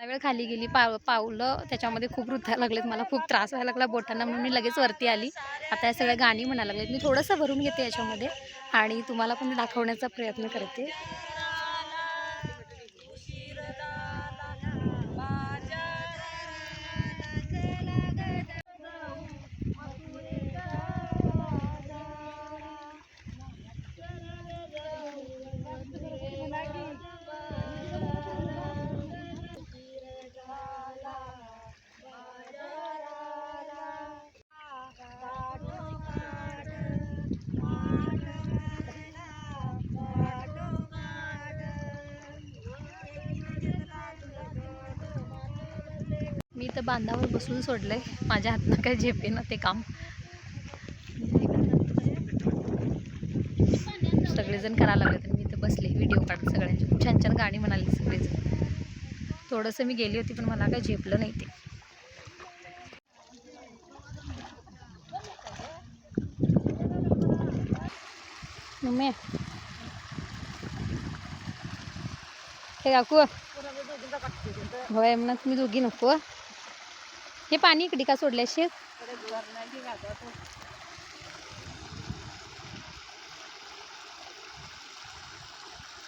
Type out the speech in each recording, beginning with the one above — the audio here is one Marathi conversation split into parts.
वेळ खाली गेली पाव पावलं त्याच्यामध्ये खूप रुतायला लागलेत मला खूप त्रास व्हायला लागला बोटांना म्हणून मी लगेच वरती आली. आता या सगळ्या गाणी म्हणायला लागलेत. मी थोडंसं भरून घेते याच्यामध्ये आणि तुम्हाला पण दाखवण्याचा प्रयत्न करते. इथं बांधावर बसून सोडलंय. माझ्या हातनं काय झेपेना ते काम. सगळेजण करायला लागले तर मी इथं बसले व्हिडिओ काढत सगळ्यांचे. खूप छान छान गाणी म्हणाली सगळेजण. थोडंसं मी गेली होती पण मला काय झेपलं नाही ते. मम्मी. हे काकू. होय म्हणत मी दोघी नको. हे पाणी इकडे का सोडले शेत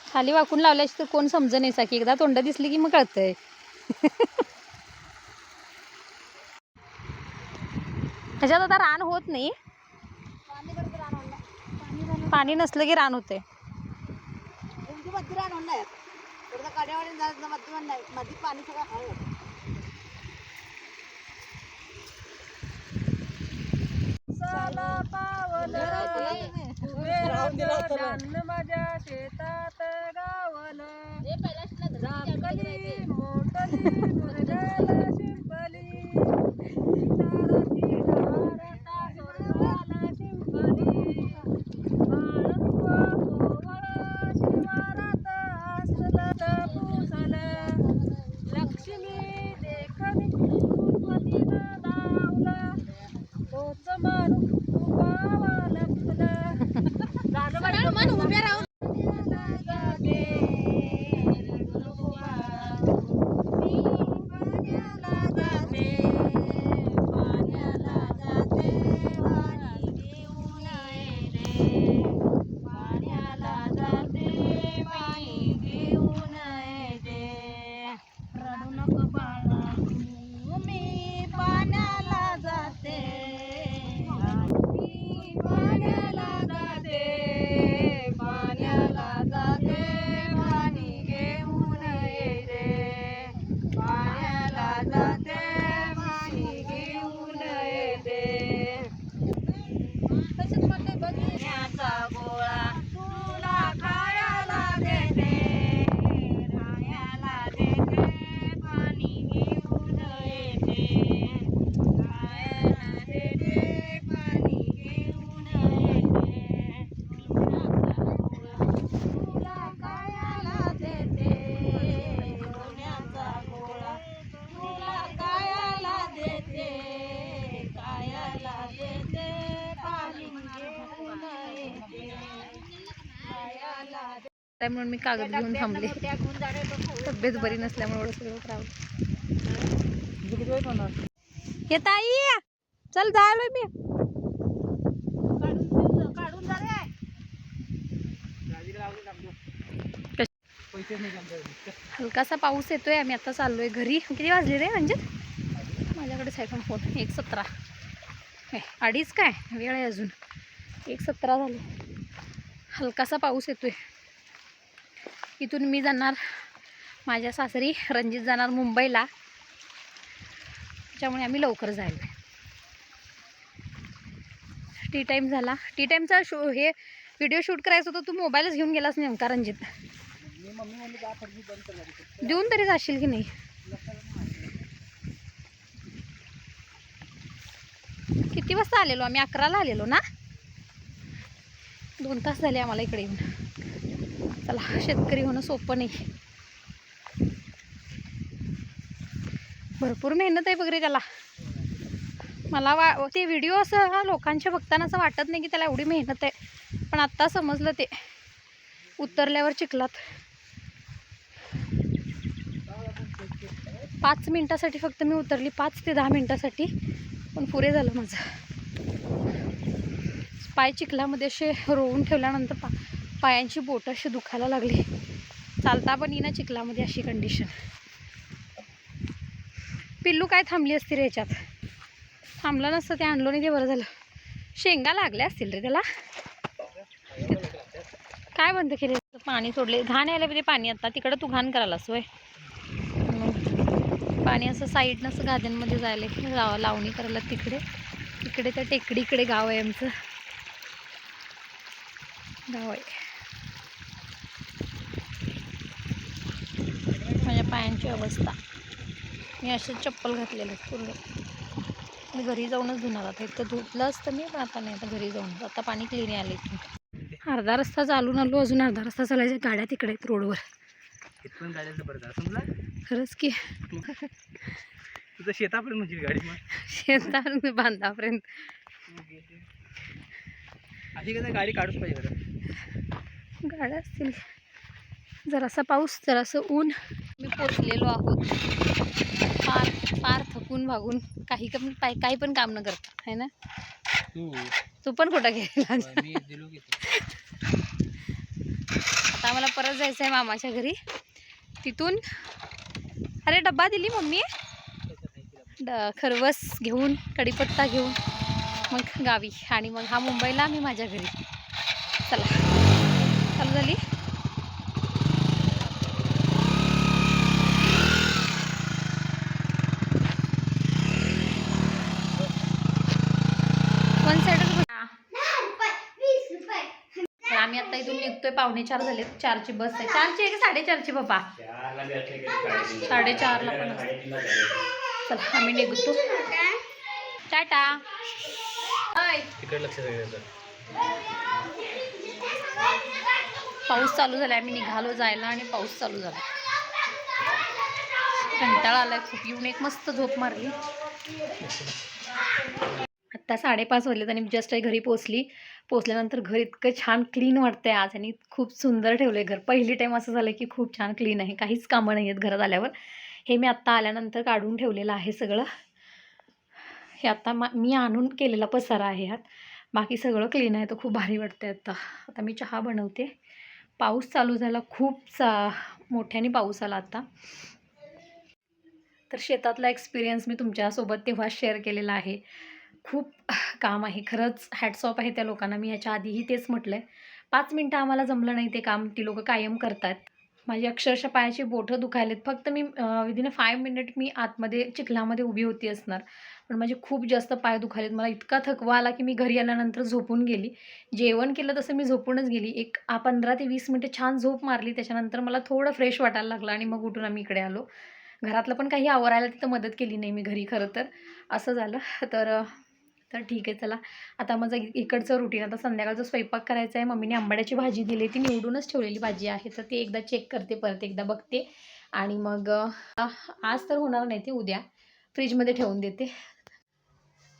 खाली वाकून लावल्याशी तर कोण समज नाही की एकदा तोंड दिसली की मग कळतंय. ह्याच्यात आता रान होत नाही. पाणी नसलं की रान होते मध्य राहणार पाणी सगळं हळू माझ्या शेतात गावलं मोठली काय म्हणून मी कागद घेऊन थांबले. तब्येत बरी नसल्यामुळे एवढं सगळं राहू हे ताई चल जायलोय मी. काढून जा रे. हलकासा पाऊस येतोय आम्ही आता चाललोय घरी. किती वाजले रे म्हणजे माझ्याकडेच आहे पण फोन. एक सतरा. हे, अडीच काय? वेळ आहे अजून. एक सतरा झाले. हलकासा पाऊस येतोय. इथून मी जाणार माझ्या सासरी रणजित जाणार मुंबईला. त्यामुळे आम्ही लवकर जायला. टी टाईम झाला. टी टाईमचा शो हे व्हिडिओ शूट करायचं होतं तू मोबाईलच घेऊन गेलास नेमका रणजित. देऊन तरी जाशील की नाही? किती वाजता आलेलो? आम्ही अकराला आलेलो ना? दोन तास झाले आम्हाला इकडे येऊन. चला शेतकरी होणं सोपं नाही. भरपूर मेहनत आहे वगैरे त्याला. मला वा ते व्हिडिओ असं हा लोकांच्या बघताना असं वाटत नाही की त्याला एवढी मेहनत आहे. पण आत्ता समजलं ते. उतरल्यावर चिखलात. पाच मिनटासाठी फक्त मी उतरली पाच ते दहा मिनटासाठी. पण पुरे झालं माझं. पाय चिखलामध्ये असे रोवून ठेवल्यानंतर पा पायांची बोट अशी दुखायला लागली. चालता पण येईना चिखलामध्ये अशी कंडिशन पिल्लू काय थांबली असती रे याच्यात? थांबलं नसतं ते आणलं नाही ते बरं झालं. शेंगा लागल्या असतील रे त्याला. काय बंद केले? पाणी सोडले. घाण यायला पाहिजे पाणी आता. तिकडं तू घाण करायला सोय पाणी असं साईडनं असं गाद्यांमध्ये जायला लाव लावणी करायला तिकडे. तिकडे त्या टेकडीकडे गाव आहे आमचं. गाव आहे माझ्या पायांची अवस्था. मी असे चप्पल घातलेले पूर्ण. मी घरी जाऊनच धुणार आता. इथं धुतलं असतं मी पण आता नाही. आता घरी जाऊन. आता पाणी क्लीन आलं इथून अर्धा रस्ता चालून आलो. अजून अर्धा रस्ता चालायच्या गाड्या तिकडे आहेत रोडवर. खरंच की. तुझं शेतापर्यंत म्हणजे गाडी शेतात बांधापर्यंत. कसं गाडी काढूच पाहिजे गाड्या असतील. जरासा पाऊस जरासं ऊन. मी पोचलेलो आहोत. फार फार थकून भागून काही कमी काही पण काम न करता आहे ना? तू. पण कुठं की आता आम्हाला परत जायचं आहे मामाच्या घरी. तिथून अरे डब्बा दिली मम्मी. ड खरवस घेऊन कढीपत्ता घेऊन मग गावी. आणि मग हा मुंबईला मी माझ्या घरी. चला. चालू झाली? आम्ही आता इथून निघतोय पावणे चार झाले चारची बस आहे. चारची आहे की साडेचारची बाबा? साडेचारला पण चला आम्ही निघतो. टाटा. पाऊस चालू झाला आम्ही निघालो जायला आणि पाऊस चालू झाला. कंटाळा आलाय खूप. येऊन एक मस्त झोप मारली. आत्ता साडेपाच वाजलेत आणि जस्ट घरी पोचली पोचल्यानंतर घर इतकं छान क्लीन वाटतं आहे आज आणि खूप सुंदर ठेवलं आहे घर. पहिली टाईम असं झालं की खूप छान क्लीन आहे. काहीच कामं नाही आहेत घरात आल्यावर. हे मी आत्ता आल्यानंतर काढून ठेवलेलं आहे सगळं. हे आत्ता मा मी आणून केलेला पसारा आहे ह्यात. बाकी सगळं क्लीन आहे. तर खूप भारी वाटतं आहे आत्ता आता मी चहा बनवते. पाऊस चालू झाला. खूप चा मोठ्याने पाऊस आला आता. तर शेतातला एक्सपिरियन्स मी तुमच्यासोबत तेव्हा शेअर केलेला आहे. खूप काम आहे. खरंच हॅटसॉप आहे त्या लोकांना. मी ह्याच्या आधीही तेच म्हटलं आहे पाच मिनटं आम्हाला जमलं नाही ते काम. ती लोकं कायम करतात. माझी अक्षरशः पायाची बोटं दुखायलेत. फक्त मी विदिन अ फाय मिनिट मी आतमध्ये चिखलामध्ये उभी होती असणार. पण माझे खूप जास्त पाय दुखायलेत. मला इतका थकवा आला की मी घरी आल्यानंतर झोपून गेली. जेवण केलं तसं मी झोपूनच गेली. एक पंधरा ते वीस मिनटं छान झोप मारली. त्याच्यानंतर मला थोडं फ्रेश वाटायला लागलं आणि मग उठून आम्ही इकडे आलो. घरातलं पण काही आवरायला तिथं मदत केली नाही मी घरी खरं तर. असं झालं. तर तर ठीक आहे चला. आता माझं इकडचं रुटीन आता संध्याकाळचा स्वयंपाक करायचा आहे. मम्मीने आंबाड्याची भाजी दिली ती निवडूनच ठेवलेली भाजी आहे. तर ती एकदा चेक करते परत एकदा बघते. आणि मग आज तर होणार नाही ते उद्या. फ्रीजमध्ये ठेवून देते.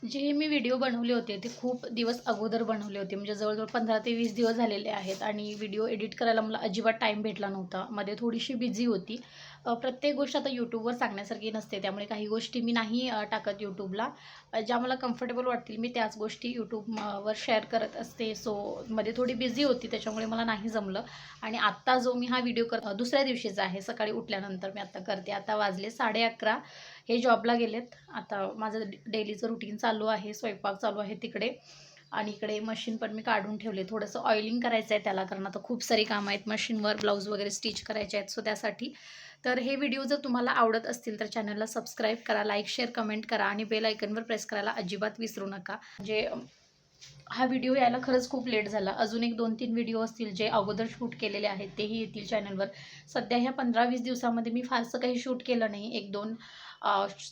जे मी व्हिडिओ बनवले होते ते खूप दिवस अगोदर बनवले होते. म्हणजे जवळजवळ पंधरा ते वीस दिवस झालेले आहेत. आणि व्हिडिओ एडिट करायला मला अजिबात टाईम भेटला नव्हता. मध्ये थोडीशी बिझी होती. प्रत्येक गोष्ट आता यूट्यूबवर सांगण्यासारखी नसते. त्यामुळे काही गोष्टी मी नाही टाकत यूट्यूबला ज्या मला कम्फर्टेबल वाटतील मी त्याच गोष्टी यूट्यूबवर शेअर करत असते. सो मध्ये थोडी बिझी होती त्याच्यामुळे मला नाही जमलं. आणि आत्ता जो मी हा व्हिडिओ कर दुसऱ्या दिवशीचा आहे सकाळी उठल्यानंतर मी आत्ता करते. आता वाजले साडे अकरा. हे जॉबला गेलेत. आता माझं डेलीचं रुटीन चालू आहे स्वयंपाक चालू आहे तिकडे. आणि इकडे मशीन पण मी काढून ठेवले. थोडंसं ऑइलिंग करायचं आहे त्याला कारण आता खूप सारी कामं आहेत. मशीनवर ब्लाऊज वगैरे स्टिच करायचे आहेत. सो त्यासाठी तर हे व्हिडिओ जर तुम्हाला आवडत असतील तर चॅनलला सबस्क्राईब करा लाईक शेअर कमेंट करा आणि बेल आयकनवर प्रेस करायला अजिबात विसरू नका. म्हणजे हा व्हिडिओ यायला खरंच खूप लेट झाला. अजून एक दोन तीन व्हिडिओ असतील जे अगोदर शूट केलेले आहेत तेही येतील चॅनलवर सध्या ह्या पंधरा वीस दिवसामध्ये मी फारसं काही शूट केलं नाही. एक दोन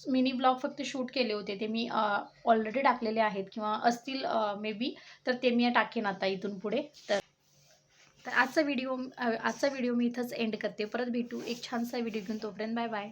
मिनी ब्लॉग फक्त शूट केले होते. ते मी ऑलरेडी टाकलेले आहेत किंवा असतील मे बी तर ते मी टाकेन आता इथून पुढे. तर तर आजचा व्हिडिओ आजचा व्हिडिओ मी इथंच एंड करते. परत भेटू. एक छानसा व्हिडिओ घेऊन तोपर्यंत बाय बाय